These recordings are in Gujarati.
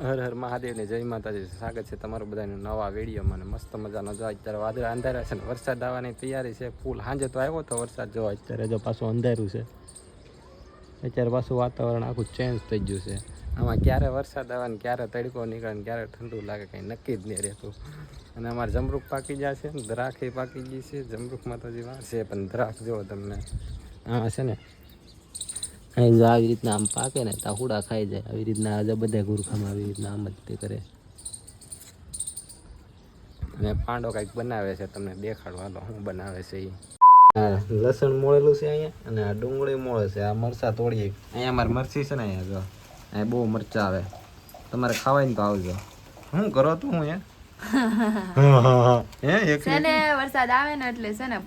હર હર મહાદેવને જય માતાજી. સ્વાગત છે તમારું બધાને નવા વિડીયોમાં અને મસ્ત મજાનો જો અત્યારે વાદળા અંધારા છે ને વરસાદ આવવાની તૈયારી છે. ફૂલ સાંજે તો આવ્યો તો વરસાદ જો અત્યારે જો પાછું અંધારું છે. અત્યારે પાછું વાતાવરણ આખું ચેન્જ થઈ ગયું છે. આમાં ક્યારે વરસાદ આવે ને ક્યારે તડકો નીકળે ને ક્યારે ઠંડુ લાગે કંઈ નક્કી જ નહીં રહેતું. અને અમારે જમરૂખ પાકી ગયા છે ને દ્રાખ ય પાકી ગઈ છે. જમરૂખમાં તો જે વાર છે પણ દ્રાખ જો તમને. હા છે ને અહીં આવી રીતના આમ પાકે ને તો હુડા ખાઈ જાય. આવી રીતના આજે બધા ગુરખામાં આવી રીતના આમ જ તે કરે. અને પાંડો કંઈક બનાવે છે તમને દેખાડો. હાલો શું બનાવે છે એ લસણ મોળેલું છે અહીંયા અને આ ડુંગળી મોળે છે. આ મરચા તોડીએ. અહીંયા અમારે મરચી છે ને અહીંયા જો. અહીંયા બહુ મરચા આવે. તમારે ખાવાય ને તો આવજો. શું કરો તું હું હે હે એક છે ને વરસાદ આવે ને એટલે છે ને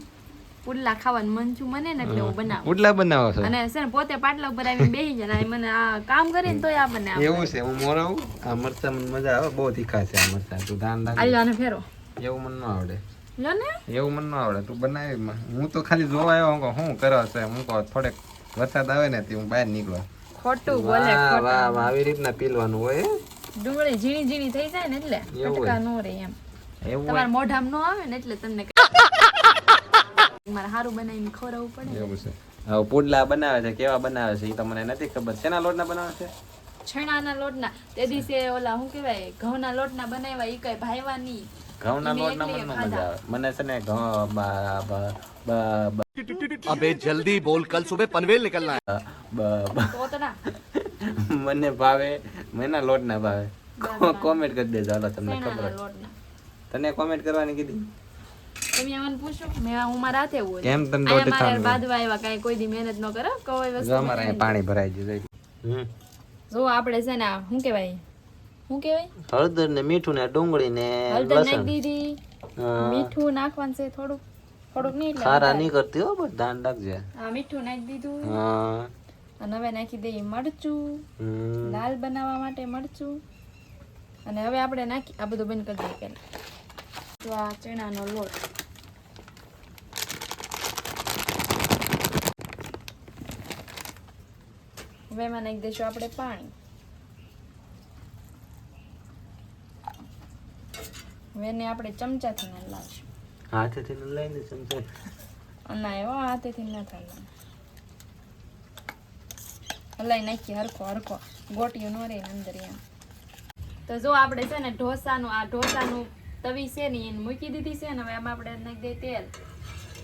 પુડલા ખાવાનું મન છું મને ને એટલે હું બનાવું પુડલા બનાવો છો? અને છે ને પોતે પાટલા ઉપર આવીને બેસી જાય અને મને આ કામ કરીને તોય આ બને એવું છે હું મોરાવું? આ મરચા મને મજા આવે બહુ તીખા છે આ મરચા તું ધ્યાન રાખ આલ્યો આને ફેરો. એવું મને ન આવડે. લો ને. એવું મને ન આવડે તું બનાવી હું તો ખાલી જોવા આવ્યો હું શું કરો છે? હું કહો થોડેક વરસાદ આવે ને તે હું બહાર નીકળો. ખોટું બોલે વાહ વાહ આવી રીતના પીલવાનું હોય ડુંગળી ઝીણી ઝીણી થઈ જાય ને એટલે કટકા નો રે એમ. એવું તમારા મોઢામાં નો આવે ને એટલે તમને મારે સારું બનાવીને ખવડાવવું પડે એવું છે. હવે પુડલા બનાવે છે કેવા બનાવે છે એ તમને નથી ખબર. શેના લોટના બનાવે છે? છણાના લોટના. તે દિવસે ઓલા શું કહેવાય ઘઉંના લોટના બનાવ્યા એ કઈ ભાઈવા નહીં મને મજા આવે. મને છે ને અબે જલ્દી બોલ કલ સુબહ પનવેલ નીકળના મને ભાવે મેના લોટના ભાવે. કોમેન્ટ કરી દેજો તમને ખબર તને કોમેન્ટ કરવાની કીધી? તમે મને પૂછો. મેં હું મારા હાથે હોય કેમ તને અહીંયા રોટી મારે આવ્યા કાંઈ કોઈ દી મહેનત ન કરે કોઈ વસ્તુ અમારે પાણી ભરાઈ ગયું હમ. જો આપણે છે ને શું કહેવાય? શું કહેવાય? હળદર ને મીઠું ને ડુંગળી ને હળદર નાખી દીધી. મીઠું નાખવાનું છે થોડું થોડુંક નહીં એટલે ખારા નહીં કરતી હો પણ ધ્યાન રાખજે. આ મીઠું નાખી દીધું. હા. અને હવે નાખી દઈએ મરચું. હમ. લાલ બનાવવા માટે મરચું. અને હવે આપણે નાખી આ બધું બંધ કરી દઈએ પહેલાં. તો આ ચણાનો લોટ. હવે એમાં નાખી દઈશું આપણે પાણી. હવે એને આપણે ચમચાથી ના લાવશું. હાથેથી ના લઈને ચમચા. ના એવો હાથેથી ના થાય. હલાઈ નાખીએ હરખો હરખો. ગોટીઓ ન રે અંદર એમ. તો જો આપણે છે ને ઢોસાનું આ ઢોસાનું તવી છે ને એને મૂકી દીધી છે ને હવે આમાં આપણે નાખી દઈએ તેલ.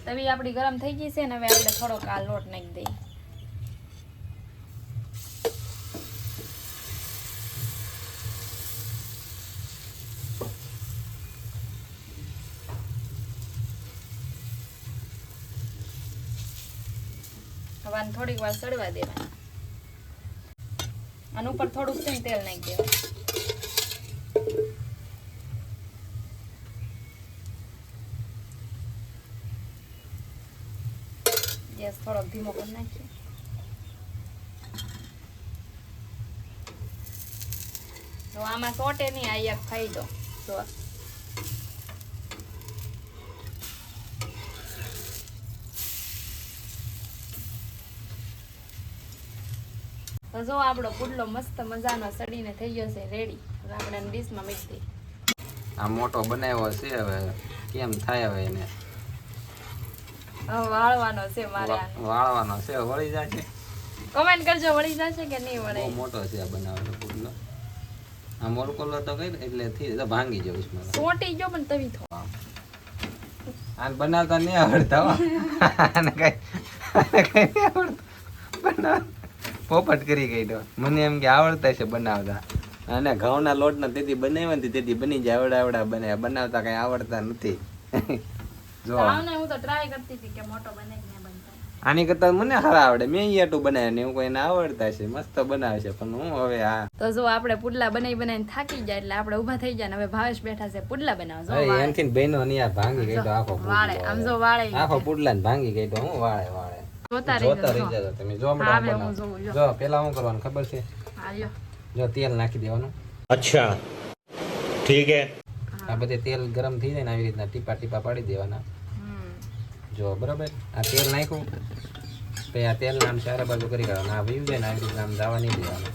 તવી આપણી ગરમ થઈ ગઈ છે ને હવે આપણે થોડોક આ લોટ નાખી દઈએ. હવે થોડીક વાર સડવા દેવાની. અને ઉપર થોડુંક છે ને તેલ નાખી દેવાનું. ગેસ થોડોક ધીમો કરી નાખીએ. તો આમાં સોટે નહીં, આ એક ફાયદો તો તો જો આપણો પુડલો મસ્ત મજાનો સડીને થઈ ગયો છે રેડી હવે આપણે ડીશમાં મૂકી દઈએ. આ મોટો બનાવ્યો છે હવે કેમ થાય હવે એને? વાળવાનો છે મારે વાળવાનો છે વળી છે કમેન્ટ કરજો વળી જશે કે નહીં વળે. બહુ મોટો છે આ બનાવેલો પુડલો. આ મોરકોલો તો કઈ એટલે થી તો ભાંગી જાય ઉસમાં સોટી ગયો પણ તવી થો આને બનાવતા નહીં આવડતા આને કઈ આને કઈ આવડતું. બનાવ પોપટ કરી ગઈ તો મને એમ કે આવડતા છે બનાવતા. અને ઘઉંના લોટના તેથી બનાવ્યા ને તેથી બની જાય આવડા આવડા બને. બનાવતા કઈ આવડતા નથી. જો. હું તો ટ્રાય કરતી હતી કે મોટો બને કે ના બનતો આની કરતા મને સારા આવડે. મેં ઈયાટું બનાવ્યા ને એવું કોઈને આવડતા છે. મસ્ત બનાવે છે પણ હું હવે આ તો જો આપણે પુડલા બનાવી બનાવીને થાકી જાય એટલે આપણે ઊભા થઈ જાય ને હવે ભાવેશ બેઠા છે પુડલા બનાવો જો એનથી બહેનો ની આ ભાંગી ગઈ તો આખો વાળે. આમ જો વાળે. આખો પુડલા ને ભાંગી ગઈ તો હું વાળે વાળે. જોતા રહી જજો તમે જો હમણાં જો. પેલા શું કરવાનું ખબર છે? જો તેલ નાખી દેવાનું. અચ્છા. ઠીક હે. આ બધે તેલ ગરમ થઈ જાય ને આવી રીતના ટીપા ટીપા પાડી દેવાના. જો બરાબર. આ તેલ નાખ્યું. તો આ તેલ નામ ચારે બાજુ કરી કાઢવાનું. આ વયું જાય ને આવી રીતના આમ દાવા નહીં દેવાનું.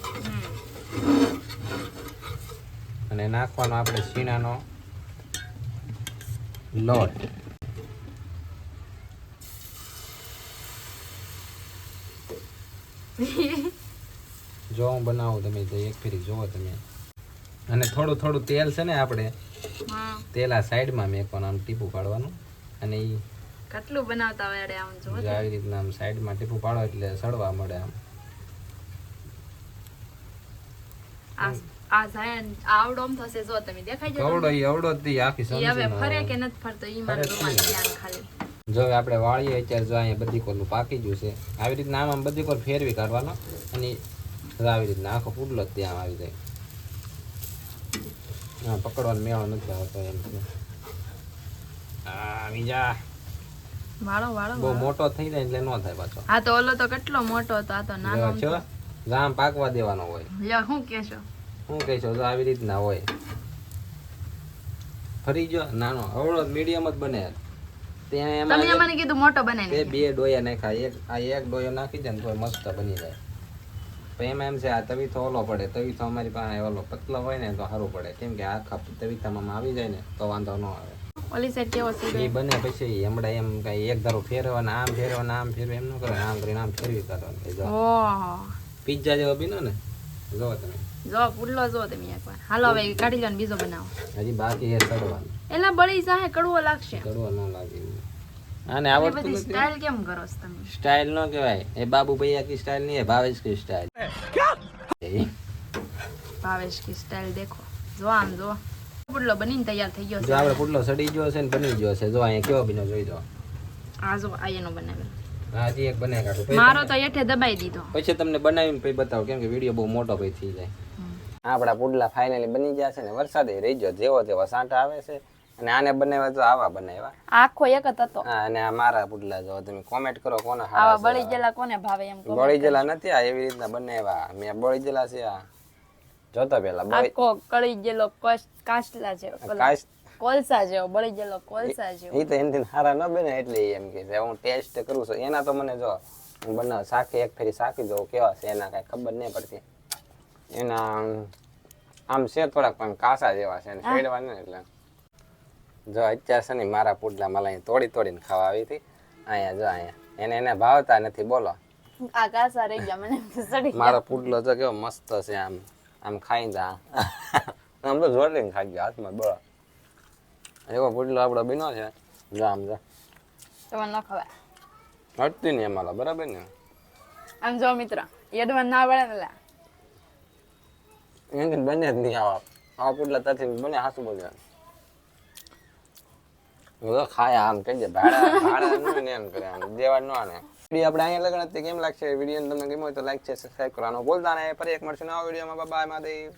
અને નાખવાનો આપણે છીણાનો લોટ. જો હું બનાવું તમે તો એક ફેરી જોવો તમે. અને થોડું થોડું તેલ છે ને આપણે તેલ આ સાઈડમાં મેકવાનું આમ ટીપું પાડવાનું. અને એ કેટલું બનાવતા હોય અરે આમ જો આવી રીતના આમ સાઈડમાં ટીપું પાડો એટલે સડવા મળે આમ. આવડો આમ થશે જો તમે દેખાય છે કવડો ઈ અવડો આખી ઈ હવે ફરે કે નથી ફરતો ઈ મારું. ધ્યાન ખાલી. જો હવે આપણે વાળીએ અત્યારે જો અહીંયા બધી કોરનું પાકી ગયું છે. આવી રીતના આમ આમ બધી કોર ફેરવી કાઢવાનો અને આવી રીતના આખો પુડલો જ ત્યાં આવી જાય. હા પકડવાનો મેળો નથી આવતો એમ છે. આ બીજા. વાળો વાળો બહુ મોટો થઈ જાય એટલે નો થાય પાછો. આ તો ઓલો તો કેટલો મોટો હતો આ તો નાનો જો છો જામ પાકવા દેવાનો હોય. લ્યો શું કેશો શું કહેશો તો આવી રીતના હોય. ફરી ગયો નાનો અવળો મીડિયમ જ બને. તમે મને કીધું મોટો બનાવીને બે ડોયા નાખ્યા. એક આ એક ડોયો નાખી દે ને તો મસ્ત બની જાય. એમાં એમ છે આ તવીથો ઓલો પડે. તવીથો અમારી પાસે ઓલો પતલો હોય ને તો સારું પડે. કેમ કે આખા તવીથામાં આવી જાય ને તો વાંધો ન આવે. ઓલી સાઈડ કેવો એ બને પછી હમણાં એમ કઈ એક ધારો ફેરવાના આમ ફેરવાના આમ ફેરવે એમ ન કરે. આમ કરીને આમ ફેરવી કરવાનું જો. પિઝા જેવો બીનો ને જો તમે. જો પુલ્લો જો તમે એકવાર. હાલો હવે કાઢી લો ને બીજો બનાવો. હજી બાકી એ સડવાનું એના બળી જાય કડવો લાગશે. કડવો ન લાગે આને આવડતું નથી. સ્ટાઇલ કેમ કરો તમે? સ્ટાઇલ નો કહેવાય. એ બાબુ ભૈયા કી સ્ટાઇલ નહીં ભાવેશ કી સ્ટાઇલ ભાવેશ કી સ્ટાઇલ દેખો. જો આમ જો. પુડલો બનીને તૈયાર થઈ ગયો છે. જો આપણે પુડલો સડી ગયો છે ને બની ગયો છે. જો અહીંયા કેવો બન્યો જોઈ દો આ જો આ એનો બનાવેલો હાજી એક બનાવી કાઢો. મારો તો એઠે દબાઈ દીધો. પછી તમને બનાવીને પછી બતાવો કેમ કે વિડિયો બહુ મોટો પછી થઈ જાય આપણા પુડલા ફાઇનલી બની ગયા છે ને વરસાદે રહી ગયો જેવો તેવો સાંટા આવે છે. અને આને બનાવ્યા તો આવા બનાવ્યા. આખો એક જ હતો. હા અને આ મારા પુડલા જો તમે કોમેન્ટ કરો કોને આવા હારા બળી ગયેલા કોને ભાવે એમ કોમેન્ટ બળી નથી આ એવી રીતના બનાવ્યા. મેં બળી છે આ. જોતા પેલા બળી આખો કળી ગયેલો કોસ- કાચલા જેવો પેલો કાશ કોલસા જેવો બળી ગયેલો કોલસા જેવો. એ તો એનાથી હારા ન બને એટલે એમ કે છે હું ટેસ્ટ કરું છું. એના તો મને જો હું બનાવ સાખી એક ફેરી સાખી જોઉં કેવા છે એના કાંઈ ખબર નહીં પડતી. એના આમ- છે થોડાક પણ કાસા જેવા છે ને શેડવા નહીં એટલે. જો અત્યારે છે ને મારા પુડલા મલાઈ તોડી તોડીને ખાવા આવી હતી. અહીંયા જો અહીંયા. એને એને ભાવતા નથી બોલો. આકાશ કાસા ગયા મને સડી મારો પુડલો તો કેવો મસ્ત છે આમ આમ ખાઈ જા. આમ તો જોડીને ખાઈ ગયા હાથમાં બોલો. એવો પુડલો આપણો બીનો છે. જો આમ જો. તમે ન ખવાય. હટતી નહીં અમારા બરાબર ને? આમ જો મિત્ર એડવાન ના પડે ને લા. એને બને જ નહીં આવા. આ પુડલા તાથી બને હાસું ખાયા આમ ને એમ કરે આમ દેવા ન અહીંયા લગન કેમ લાગશે? વીડિયો તમને ગમ્યો તો લાઈક છે કરવાનો બોલતા ને ફરી એક મળશું નવા વિડીયોમાં. બાય માદેવ